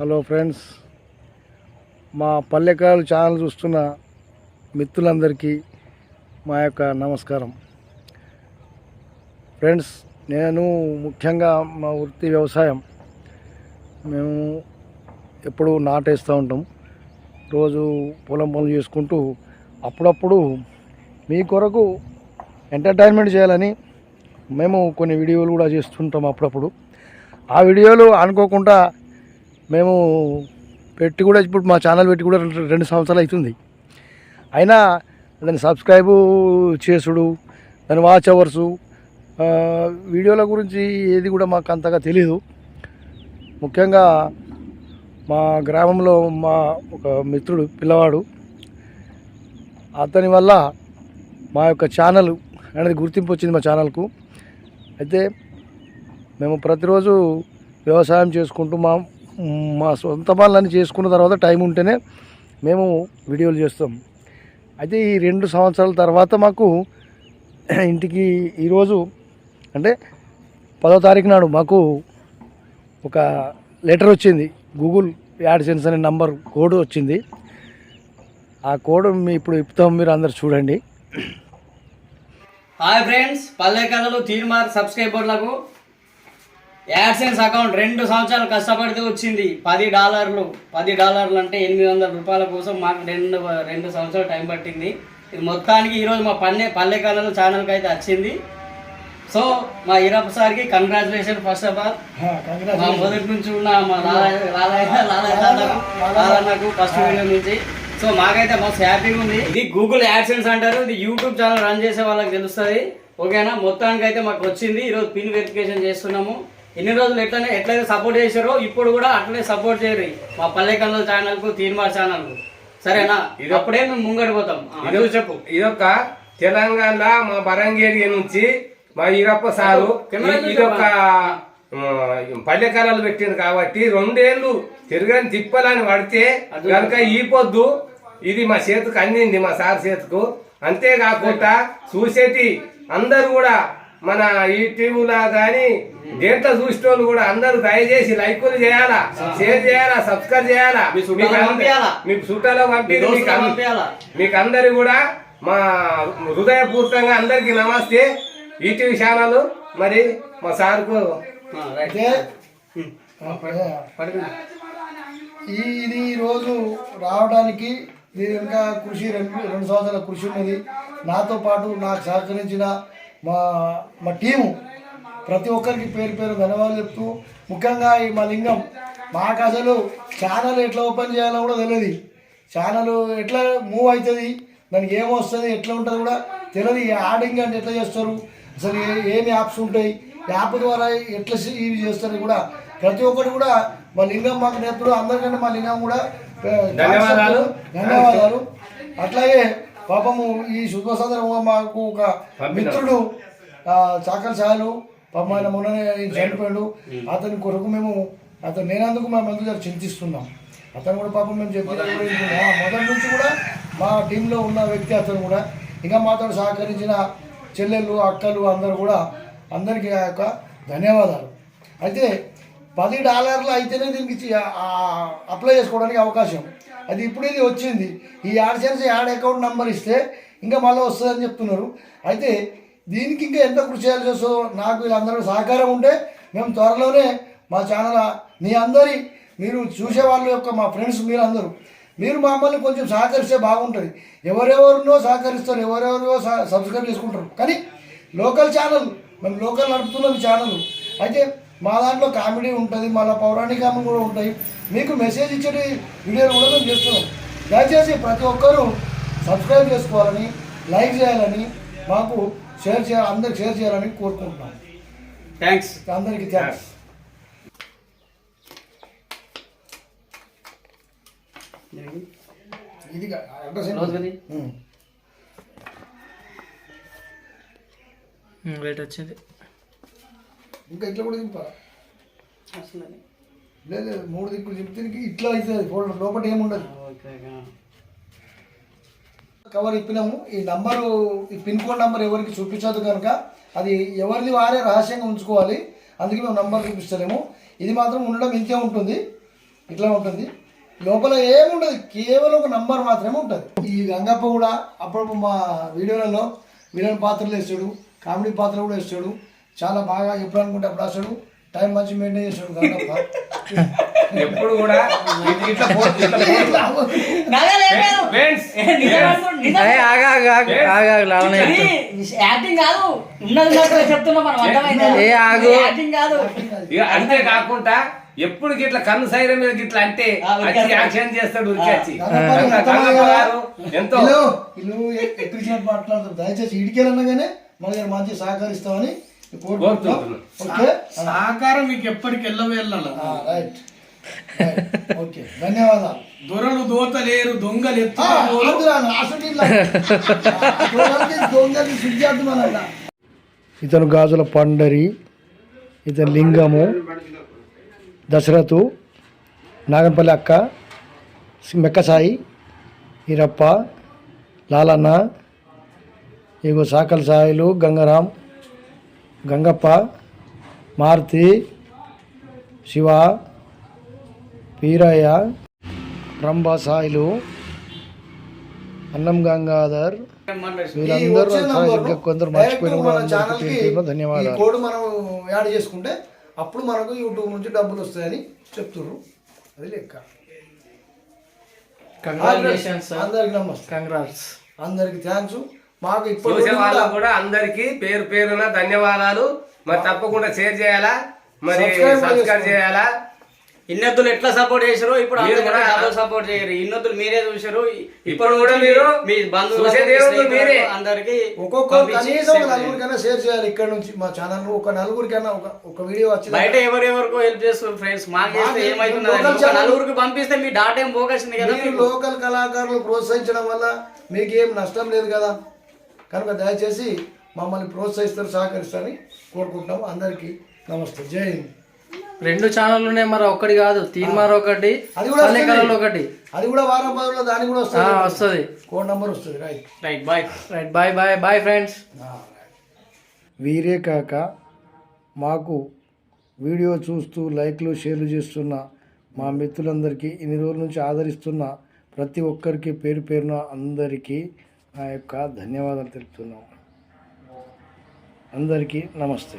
Hello friends మా పల్లెకాయలు channel చూస్తున్న మిత్రులందరికీ మా యొక్క నమస్కారం. ఫ్రెండ్స్ నేను ముఖ్యంగా మా వృత్తి వ్యవసాయం. మేము ఎప్పుడు నాటేస్తూ ఉంటాం. రోజు పొలం పనులు చేసుకుంటూ అప్పుడప్పుడు మీ కొరకు ఎంటర్టైన్మెంట్ చేయాలని మేము కొన్ని వీడియోలు కూడా చేస్తుంటాం అప్పుడప్పుడు. ఆ వీడియోలు అనుకోకుండా మేము పెట్టి కూడా ఇప్పుడు మా ఛానల్ పెట్టి కూడా రెండు- రెండు సంవత్సరాలు అవుతుంది. అయినా దాన్ని సబ్స్క్రైబు చేసుడు దాని వాచ్ అవర్సు వీడియోల గురించి ఏది కూడా మాకు అంతగా తెలియదు ముఖ్యంగా మా గ్రామంలో మా ఒక మిత్రుడు పిల్లవాడు అతని వల్ల మా యొక్క ఛానల్ అనేది గుర్తింపు వచ్చింది మా ఛానల్కు. అయితే మేము ప్రతిరోజు వ్యవసాయం చేసుకుంటూ మా మా సొంత పనులన్నీ చేసుకున్న తర్వాత టైం ఉంటేనే మేము వీడియోలు చేస్తాం. అయితే ఈ రెండు సంవత్సరాల తర్వాత మాకు ఇంటికి ఈరోజు అంటే పదో తారీఖు నాడు మాకు ఒక లెటర్ వచ్చింది. గూగుల్ యాడ్సెన్స్ అనే నంబర్ కోడ్ వచ్చింది. ఆ కోడ్ మీ ఇప్పుడు ఇప్పుతాం మీరు అందరు చూడండి. హాయ్ ఫ్రెండ్స్ పల్లె కళలు తీర్మార్ సబ్స్క్రైబర్లకు యాడ్సెన్స్ అకౌంట్ రెండు సంవత్సరాలు కష్టపడితే వచ్చింది. పది డాలర్లు పది డాలర్లు అంటే ఎనిమిది వందల రూపాయల కోసం మాకు రెండు రెండు సంవత్సరాలు టైం పట్టింది. ఇది మొత్తానికి ఈరోజు మా పల్లె పల్లె కళలు ఛానల్కి అయితే వచ్చింది. సో మా ఈరప్ప సార్కి కంగ్రాచులేషన్ ఫస్ట్ ఆఫ్ ఆల్ మా మొదటి నుంచి ఉన్న మా లాలన్నకు ఫస్ట్ వీడియో నుంచి. సో మాకైతే మస్తు హ్యాపీగా ఉంది. ఇది గూగుల్ యాడ్సెన్స్ అంటారు. ఇది యూట్యూబ్ ఛానల్ రన్ చేసే వాళ్ళకి తెలుస్తుంది. ఓకేనా? మొత్తానికి అయితే మాకు వచ్చింది. ఈరోజు పిన్ వెరిఫికేషన్ చేస్తున్నాము. ఎన్ని రోజులు ఎట్లనే ఎట్లయితే సపోర్ట్ చేశారో ఇప్పుడు కూడా అట్లనే సపోర్ట్ చేయరు. మా పల్లె కన్నల ఛానల్కు తీర్మార్ ఛానల్కు సరేనా? ఇది అప్పుడే మేము ముంగడి పోతాం. ఆ, ఇదో చెప్పు ఇదొక తెలంగాణ మా బరంగేరి నుంచి మా ఈరప్ప సారు. ఇదొక పల్లెకాలాలు పెట్టింది కాబట్టి రెండేళ్ళు తిరగని తిప్పలని పడితే కనుక ఈ పొద్దు ఇది మా చేతికి అందింది మా సార్ చేతికు. అంతేకాకుండా చూసేటి అందరు కూడా మన ఈ టీవీలా గాని దేంట్లో చూసేటోళ్ళు కూడా అందరూ దయచేసి లైకులు చేయాలా షేర్ చేయాలా సబ్స్క్రైబ్ చేయాలా? మీకు చుట్టాలో మీ పంపి దోస్తులకు మీకు అందరు కూడా మా హృదయపూర్వకంగా అందరికి నమస్తే. ఈటీవీ ఛానల్ మరి మా సార్కు ఇది రోజు రావడానికి దీని వెనుక కృషి రెండు రెండు సంవత్సరాల కృషి ఉన్నది. నాతో పాటు నాకు సహకరించిన మా మా టీము ప్రతి ఒక్కరికి పేరు పేరు ధన్యవాదాలు చెప్తూ ముఖ్యంగా ఈ మా లింగం మాకు అసలు ఛానల్ ఎట్లా ఓపెన్ చేయాలో కూడా తెలియదు ఛానల్ ఎట్లా మూవ్ అవుతుంది దానికి ఏమొస్తుంది ఎట్లా ఉంటుంది కూడా తెలియదు ఈ యాడింగ్ అంటే ఎట్లా చేస్తారు అసలు ఏ- ఏమి యాప్స్ ఉంటాయి యాప్ ద్వారా ఎట్లా ఇవి చేస్తారు కూడా ప్రతి ఒక్కటి కూడా మా లింగం మాకు నేర్పుడు అందరికంటే మా లింగం కూడా ధన్యవాదాలు. ధన్యవాదాలు. అట్లాగే పాపము ఈ శుభ సందర్భంగా మాకు ఒక మిత్రుడు చాకల్ సాయలు పాపం ఆయన మొన్ననే చనిపోయాడు. అతని కొరకు మేము అతను నేనందుకు మేము అందుకు చింతిస్తున్నాం. అతను కూడా పాపం మేము చెప్పిన మొదటి నుంచి. కూడా మా టీంలో ఉన్న వ్యక్తి అతను కూడా ఇంకా మాతో సహకరించిన చెల్లెళ్ళు అక్కలు అందరూ కూడా అందరికీ ఆ యొక్క ధన్యవాదాలు. అయితే పది డాలర్లు అయితేనే దీనికి అప్లై చేసుకోవడానికి అవకాశం. అది ఇప్పుడు ఇది వచ్చింది. ఈ యాడ్సెన్స్ యాడ్ అకౌంట్ నెంబర్ ఇస్తే ఇంకా మళ్ళీ వస్తుందని చెప్తున్నారు. అయితే దీనికి ఇంకా ఎంత కృషి చేయాల్సి వస్తుందో నాకు వీళ్ళందరూ సహకారం ఉంటే మేము త్వరలోనే మా ఛానల్ మీ అందరి మీరు చూసే వాళ్ళ యొక్క మా ఫ్రెండ్స్ మీరు అందరూ మీరు మమ్మల్ని కొంచెం సహకరిస్తే బాగుంటుంది. ఎవరెవరినో సహకరిస్తారు ఎవరెవరినో సబ్స్క్రైబ్ చేసుకుంటారు. కానీ లోకల్ ఛానల్ మేము లోకల్ నడుపుతున్నాం ఛానల్. అయితే మా దాంట్లో కామెడీ ఉంటుంది మళ్ళీ పౌరాణికం కూడా ఉంటాయి. మీకు మెసేజ్ ఇచ్చే వీడియోలు కూడా మేము చేస్తున్నాం. దయచేసి ప్రతి ఒక్కరూ సబ్స్క్రైబ్ చేసుకోవాలని లైక్ చేయాలని మాకు షేర్ చేయాలి అందరికి షేర్ చేయాలని కోరుకుంటున్నాం. థ్యాంక్స్ అందరికీ థ్యాంక్స్ ఇది. రేట్ వచ్చింది. ఇంకా ఇట్లా కూడా దింపా? లేదు మూడు దిక్కులు చెప్తే నీకు ఇట్లా అవుతుంది ఫోల్డర్ లోపల ఏముండదు. ఓకే. కవర్ ఇప్పినాము. ఈ నంబరు ఈ పిన్ కోడ్ నంబర్ ఎవరికి చూపించదు కనుక అది ఎవరిది వారే రహస్యంగా ఉంచుకోవాలి. అందుకే మేము నంబర్ చూపిస్తలేము. ఇది మాత్రం ఉండడం ఇంతే ఉంటుంది. ఇట్లా ఉంటుంది. లోపల ఏముండదు. కేవలం ఒక నంబర్ మాత్రమే ఉంటుంది. ఈ గంగప్ప కూడా అప్పుడప్పుడు మా వీడియోలలో విలన్ పాత్రలు వేస్తాడు కామెడీ పాత్ర కూడా వేస్తాడు. చాలా బాగా ఎప్పుడు అనుకుంటే అప్పుడు వస్తాడు టైం మంచి మెయింటైన్ చేస్తాడు గంగప్ప. ఎప్పుడు కూడా ఇట్లా పో- ఇట్లా యాక్టింగ్ కాదు. ఉన్నది చెప్తున్నా మనం అర్థమైందా? కాదు. అంతే కాకుండా ఎప్పుడు గిట్ల కన్ను సైరం మీద గిట్ల అంటే యాక్షన్ చేస్తాడు వచ్చి ఎంతో ఇల్లు ఎక్కించినట్టు మాట్లాడుతారు దయచేసి ఇడికెళ్ళనగానే మన దగ్గర మంచి సహకరిస్తామని సహకారం మీకు ఎప్పటికి వెళ్ళవేళ్ళ రైట్. ఓకే ధన్యవాదాలు దొరలు దోతలేరు దొంగలు. ఇతను గాజుల పండరి ఇతను లింగము దశరథు నాగంపల్లి అక్క మెక్కసాయి ఈరప్ప లాలన్న ఇగో సాకల సాయిలు గంగారాం గంగప్ప మారుతి శివ పీరయ్య రంభ సాయిలు అన్నం గంగాధర్. వీళ్ళందరూ కొందరు మర్చిపోయిన ధన్యవాదాలు. కోడ్ మనం యాడ్ చేసుకుంటే అప్పుడు మనకు యూట్యూబ్ నుంచి డబ్బులు వస్తాయని చెప్తున్నారు అది లెక్క. కంగ్రాచులేషన్స్ అందరికి నమస్తే. కంగ్రాట్స్ అందరికి థ్యాంక్స్ మాకు ఇప్పుడు చూసే వాళ్ళకు కూడా అందరికి పేరు పేరున ధన్యవాదాలు. మరి తప్పకుండా షేర్ చేయాలా? మరి సబ్స్క్రైబ్ చేయాలా? ఇన్నొద్దులు ఎట్లా సపోర్ట్ చేశారో ఇప్పుడు మీరు అందరూ కూడా- డబుల్ సపోర్ట్ చేయరు. ఇన్నొద్దులు మీరే చూసారు ఇప్పుడు కూడా మీరు మీ మీరే. అందరికీ ఒక్కొక్క కనీసం. నలుగురికైనా షేర్ చేయాలి. ఇక్కడ నుంచి మా ఛానల్ ఒక నలుగురికైనా ఒక ఒక వీడియో వచ్చింది బయట ఎవరెవరికో హెల్ప్ చేస్తారు ఫ్రెండ్స్ మాకు చేస్తే నలుగురికి పంపిస్తే మీ డాటా ఏం పోగొచ్చింది కదా. లోకల్ కళాకారులు ప్రోత్సహించడం వల్ల మీకు ఏం నష్టం లేదు కదా? కనుక దయచేసి మమ్మల్ని ప్రోత్సహిస్తారు సహకరిస్తారని కోరుకుంటున్నాము. అందరికీ నమస్తే. జై హింద్. రెండు ఛానల్ ఉన్నాయి మరి ఒకటి కాదు తీన్మార్ ఒకటి అది కూడా ఒకటి. అది కూడా వారం పదుల్లో దానికి కూడా ఆ, వస్తుంది. వస్తుంది. కోడ్ నంబర్ వస్తుంది right right bye right bye bye bye friends వీరే కాక మాకు వీడియో చూస్తూ లైక్లు షేర్లు చేస్తున్న మా మిత్రులందరికీ ఇన్ని రోజుల నుంచి ఆదరిస్తున్న ప్రతి ఒక్కరికి పేరు పేరున అందరికీ నా యొక్క ధన్యవాదాలు తెలుపుతున్నాం అందరికీ నమస్తే